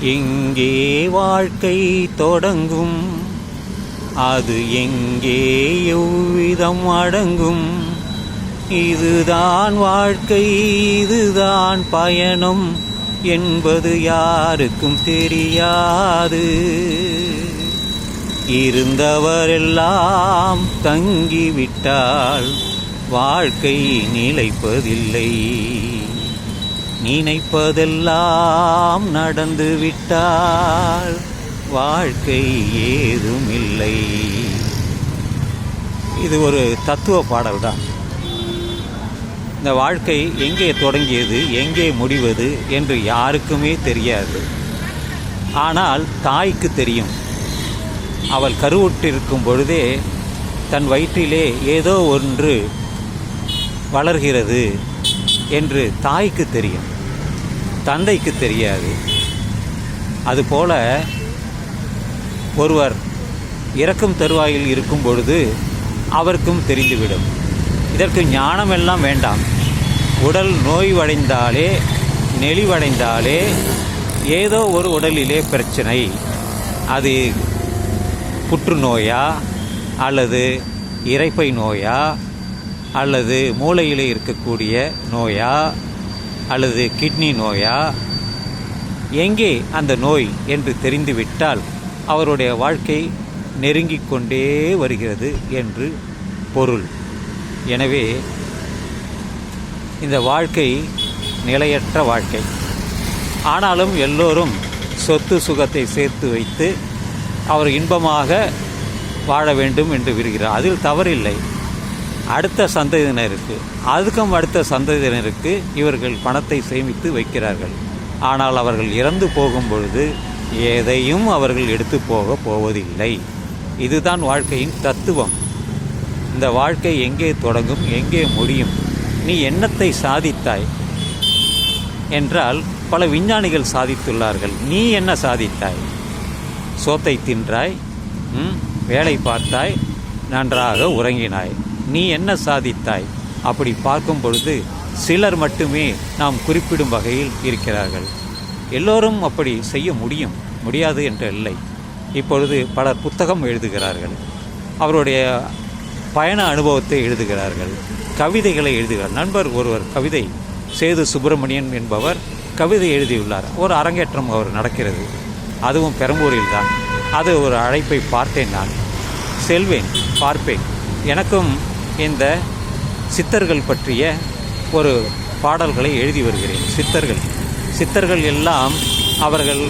எங்கே வாழ்க்கை தொடங்கும்? அது எங்கே எவ்விதம் அடங்கும்? இதுதான் வாழ்க்கை இதுதான் பயணம் என்பது யாருக்கும் தெரியாது. இருந்தவரெல்லாம் தங்கிவிட்டால் வாழ்க்கை நிலைப்பதில்லை. நினைப்பதெல்லாம் நடந்து விட்டால் வாழ்க்கை ஏதுமில்லை. இது ஒரு தத்துவ பாடல் தான். இந்த வாழ்க்கை எங்கே தொடங்கியது எங்கே முடிவது என்று யாருக்குமே தெரியாது. ஆனால் தாய்க்கு தெரியும். அவள் கருவுற்றிருக்கும் பொழுதே தன் வயிற்றிலே ஏதோ ஒன்று வளர்கிறது என்று தாய்க்கு தெரியும். தந்தைக்கு தெரியாது. அதுபோல ஒருவர் இறக்கும் தருவாயில் இருக்கும் பொழுது அவருக்கும் தெரிந்துவிடும். இதற்கு ஞானம் எல்லாம் வேண்டாம். உடல் நோய்வடைந்தாலே நெளிவடைந்தாலே ஏதோ ஒரு உடலிலே பிரச்சனை. அது புற்றுநோயா அல்லது இறைப்பை நோயா அல்லது மூளையிலே இருக்கக்கூடிய நோயா அல்லது கிட்னி நோயா? எங்கே அந்த நோய் என்று தெரிந்துவிட்டால் அவருடைய வாழ்க்கை நெருங்கிக் கொண்டே வருகிறது என்று பொருள். எனவே இந்த வாழ்க்கை நிலையற்ற வாழ்க்கை. ஆனாலும் எல்லோரும் சொத்து சுகத்தை சேர்த்து வைத்து அவர் இன்பமாக வாழ வேண்டும் என்று விருகிறார் அதில் தவறில்லை. அடுத்த சந்ததியினருக்கு அதுக்கும் அடுத்த சந்ததியினருக்கு இவர்கள் பணத்தை சேமித்து வைக்கிறார்கள். ஆனால் அவர்கள் இறந்து போகும் பொழுது எதையும் அவர்கள் எடுத்து போக போவதில்லை. இதுதான் வாழ்க்கையின் தத்துவம். இந்த வாழ்க்கை எங்கே தொடங்கும் எங்கே முடியும் நீ எண்ணத்தை சாதித்தாய் என்றால் பல விஞ்ஞானிகள் சாதித்துள்ளார்கள். நீ என்ன சாதித்தாய்? சோத்தை தின்றாய் வேலை பார்த்தாய் நன்றாக உறங்கினாய். நீ என்ன சாதித்தாய்? அப்படி பார்க்கும் பொழுது சிலர் மட்டுமே நாம் குறிப்பிடும் வகையில் இருக்கிறார்கள். எல்லோரும் அப்படி செய்ய முடியும் முடியாது என்று இல்லை. இப்பொழுது பலர் புத்தகம் எழுதுகிறார்கள். அவருடைய பயண அனுபவத்தை எழுதுகிறார்கள். கவிதைகளை எழுதுகிறார். நண்பர் ஒருவர் கவிதை சேது சுப்பிரமணியன் என்பவர் கவிதை எழுதியுள்ளார். ஒரு அரங்கேற்றம் அவர் நடக்கிறது. அதுவும் பெரம்பூரில் தான் அது ஒரு அழைப்பை பார்த்தேன் நான். செல்வேன் பார்ப்பேன். எனக்கும் இந்த சித்தர்கள் பற்றிய ஒரு பாடல்களை எழுதி வருகிறேன். சித்தர்கள். சித்தர்கள் எல்லாம் அவர்கள்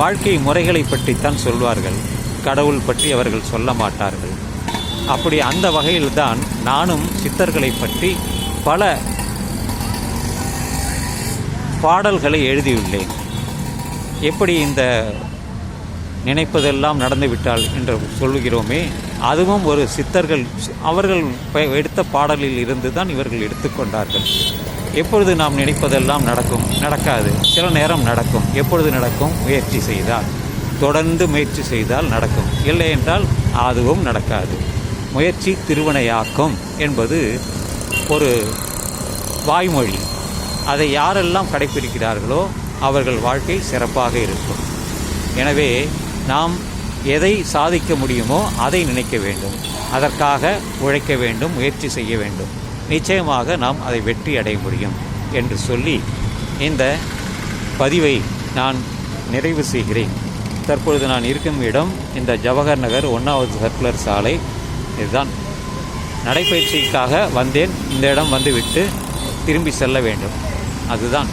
வாழ்க்கை முறைகளை பற்றித்தான் சொல்வார்கள். கடவுள் பற்றி அவர்கள் சொல்ல மாட்டார்கள். அப்படி அந்த வகையில்தான் நானும் சித்தர்களை பற்றி பல பாடல்களை எழுதியுள்ளேன். எப்படி இந்த நினைப்பதெல்லாம் நடந்துவிட்டால் என்று சொல்லுகிறோமே. அதுவும் ஒரு சித்தர்கள் அவர்கள் எடுத்த பாடலில் இருந்து தான் இவர்கள் எடுத்துக்கொண்டார்கள் எப்பொழுது நாம் நினைப்பதெல்லாம் நடக்கும்? நடக்காது. சில நேரம் நடக்கும். எப்பொழுது நடக்கும்? முயற்சி செய்தால். தொடர்ந்து முயற்சி செய்தால் நடக்கும். இல்லை என்றால் அதுவும் நடக்காது. முயற்சி திருவினையாக்கும் என்பது ஒரு வாய்மொழி. அதை யாரெல்லாம் கடைப்பிடிக்கிறார்களோ அவர்கள் வாழ்க்கை சிறப்பாக இருக்கும். எனவே நாம் எதை சாதிக்க முடியுமோ அதை நினைக்க வேண்டும். அதற்காக உழைக்க வேண்டும் முயற்சி செய்ய வேண்டும். நிச்சயமாக நாம் அதை வெற்றி அடைய முடியும் என்று சொல்லி இந்த பதிவை நான் நிறைவு செய்கிறேன். தற்பொழுது நான் இருக்கும் இடம் இந்த ஜவஹர் நகர் ஒன்றாவது சர்க்குலர் சாலை. இதுதான். நடைப்பயிற்சிக்காக வந்தேன். இந்த இடம் வந்துவிட்டு திரும்பி செல்ல வேண்டும். அதுதான்.